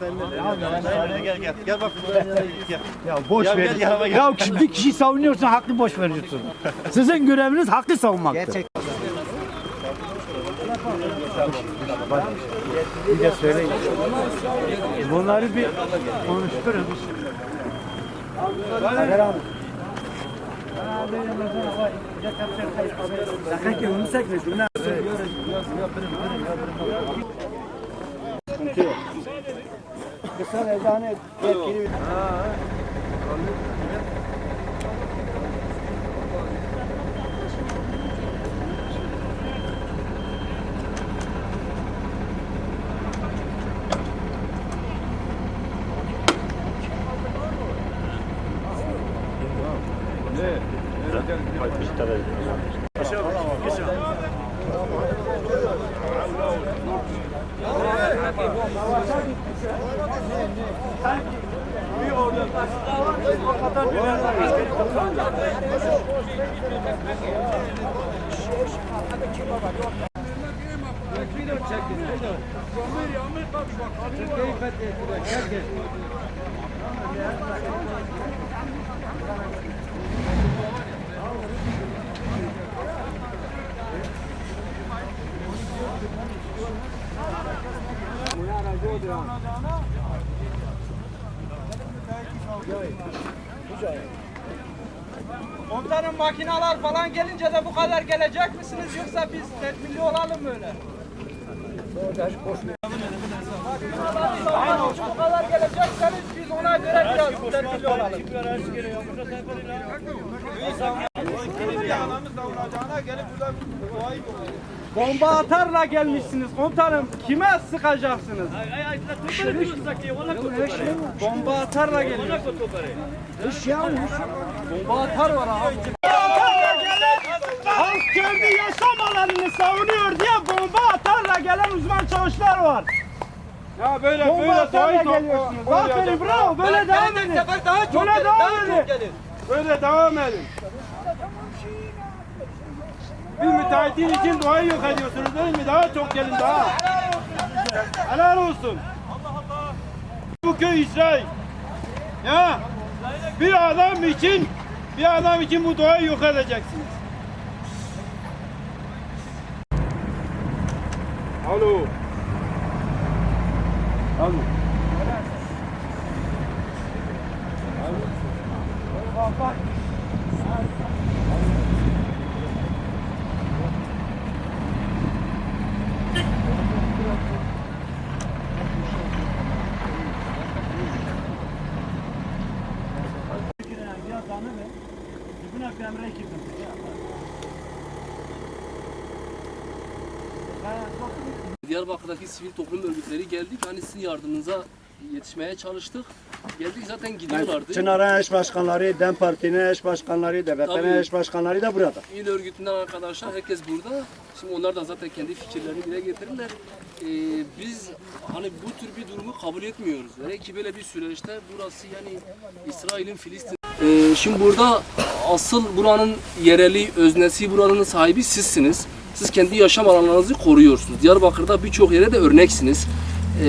Gel gel. Gel bak buraya gel. Ya boş Ya ver. gel yanıma gel. Ya bir kişi savunuyorsun hakkı boş veriyorsun. Sizin göreviniz hakkı savunmaktır. Gerçek. Bir de söyleyin. Bunları bir konuşturun sıkıntı yok. Kısa eczane etkili. Ha, Aşağı bak, aşağı. Sakın ki onu sekmesin. Kısa eczane yetkili Komutanım makinalar falan gelince de bu kadar gelecek misiniz? Yoksa biz tedbirli olalım mı öyle? Bu kadar gelecekseniz biz ona göre biraz tedbirli olalım. Bomba atarla gelmişsiniz komutanım. Kime sıkacaksınız? Bomba atarla geliyor. Bomba atar var abi. Halk kendi yaşam alanını savunuyor diye bomba atarla gelen uzman çavuşlar var. Ya böyle Bomba böyle atarla geliyorsunuz. Aferin bravo böyle devam edin. daha Böyle devam edin. Böyle devam edin. Bir müteahhitin için doğayı yok ediyorsunuz değil mi? Daha çok gelin daha. Helal olsun. Bu köy İsrail. Ya bir adam için bir adam için bu doğayı yok edeceksiniz. Alo. Alo. Diyarbakır'daki sivil toplum örgütleri geldik. Hani sizin yardımınıza yetişmeye çalıştık. Geldik zaten gidiyorlardı. Çınar'a eş başkanları, DEM Parti'nin eş başkanları, Tabii. DBP'nin eş başkanları da burada. İl örgütünden arkadaşlar herkes burada. Şimdi onlar da zaten kendi fikirlerini dile getirirler. Ee, biz hani bu tür bir durumu kabul etmiyoruz. Hele ki böyle bir süreçte burası yani İsrail'in Filistin. Ee, şimdi burada asıl buranın yereli, öznesi, buranın sahibi sizsiniz. Siz kendi yaşam alanlarınızı koruyorsunuz. Diyarbakır'da birçok yere de örneksiniz. Ee,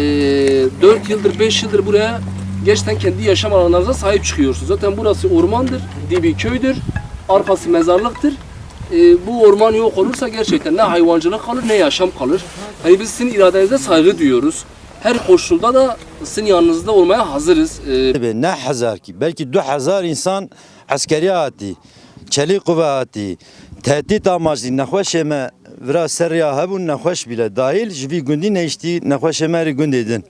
4 yıldır, 5 yıldır buraya gerçekten kendi yaşam alanlarınıza sahip çıkıyorsunuz. Zaten burası ormandır, dibi köydür, arkası mezarlıktır. Ee, bu orman yok olursa gerçekten ne hayvancılık kalır ne yaşam kalır. Yani biz sizin iradenize saygı duyuyoruz her koşulda da sizin yanınızda olmaya hazırız. Ee... Ne hazar ki? Belki 2000 insan askeri attı, çelik kuvve tehdit amaçlı nekhoşeme vira serya hebun nekhoş bile dahil jivi gündi neşti nekhoşemeri gündedin.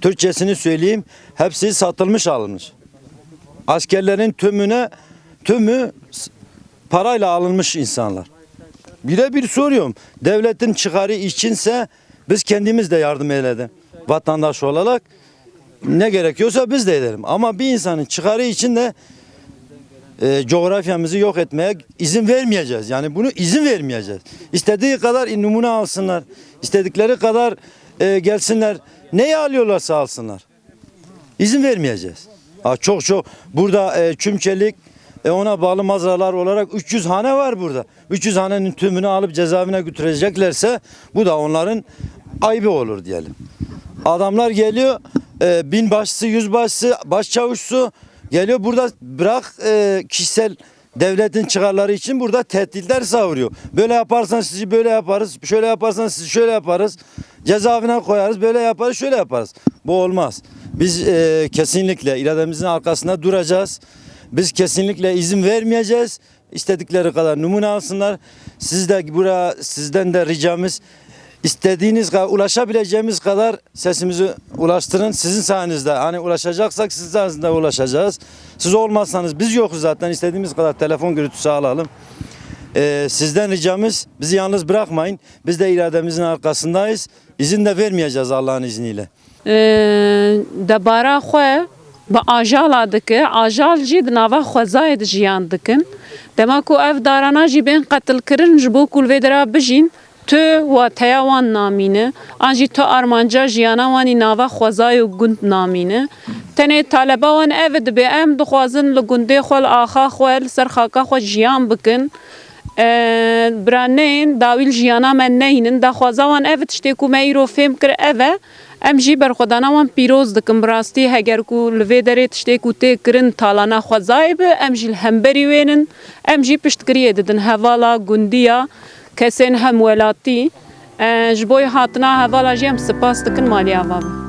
Türkçesini söyleyeyim hepsi satılmış alınmış. Askerlerin tümüne tümü parayla alınmış insanlar. Birebir soruyorum devletin çıkarı içinse biz kendimiz de yardım eyledik. Vatandaş olarak ne gerekiyorsa biz de edelim. Ama bir insanın çıkarı için de e, coğrafyamızı yok etmeye izin vermeyeceğiz. Yani bunu izin vermeyeceğiz. İstediği kadar numune alsınlar. istedikleri kadar e, gelsinler. Neyi alıyorlarsa alsınlar. İzin vermeyeceğiz. Ha, çok çok burada e, Çümçelik e, ona bağlı mazralar olarak 300 hane var burada. 300 hanenin tümünü alıp cezaevine götüreceklerse bu da onların ayıbı olur diyelim. Adamlar geliyor e, binbaşısı, yüzbaşısı, başçavuşsu geliyor burada bırak e, kişisel devletin çıkarları için burada tehditler savuruyor. Böyle yaparsan sizi böyle yaparız, şöyle yaparsan sizi şöyle yaparız, cezaevine koyarız, böyle yaparız, şöyle yaparız. Bu olmaz. Biz e, kesinlikle irademizin arkasında duracağız. Biz kesinlikle izin vermeyeceğiz. İstedikleri kadar numune alsınlar. Siz de buraya sizden de ricamız istediğiniz kadar ulaşabileceğimiz kadar sesimizi ulaştırın. Sizin sayenizde hani ulaşacaksak sizin sayenizde ulaşacağız. Siz olmazsanız biz yokuz zaten istediğimiz kadar telefon gürültüsü alalım. Ee, sizden ricamız bizi yalnız bırakmayın. Biz de irademizin arkasındayız. İzin de vermeyeceğiz Allah'ın izniyle. debara xwe bi ajala dike ajal jî di nava xwezayê de jiyan dikin dema ku ev darana jî bên qetilkirin ji bo ku vê dira bijîn tu wa teya wan namîne. An jî tu armanca jiyana wanî nava xwezayê û gund namîne. Tenê taleba wan ev dibe em dixwazin li gundê xwe li axa xwe li ser xaka xwe jiyan bikin. Biraneyên dawîl jiyana me neynin daxwaza wan ev tiştê ku me îro fêm kir ev e em jî berxwedana wan pîroz dikin bi rastî heger ku li vê derê tiştê ku tê kirin talana xwezayê bi em jî li hemberî wênin em jî piştgiriyê didin hevala gundiya kesên hemwelatî ji bo hatina hevala em spas dikin maliya va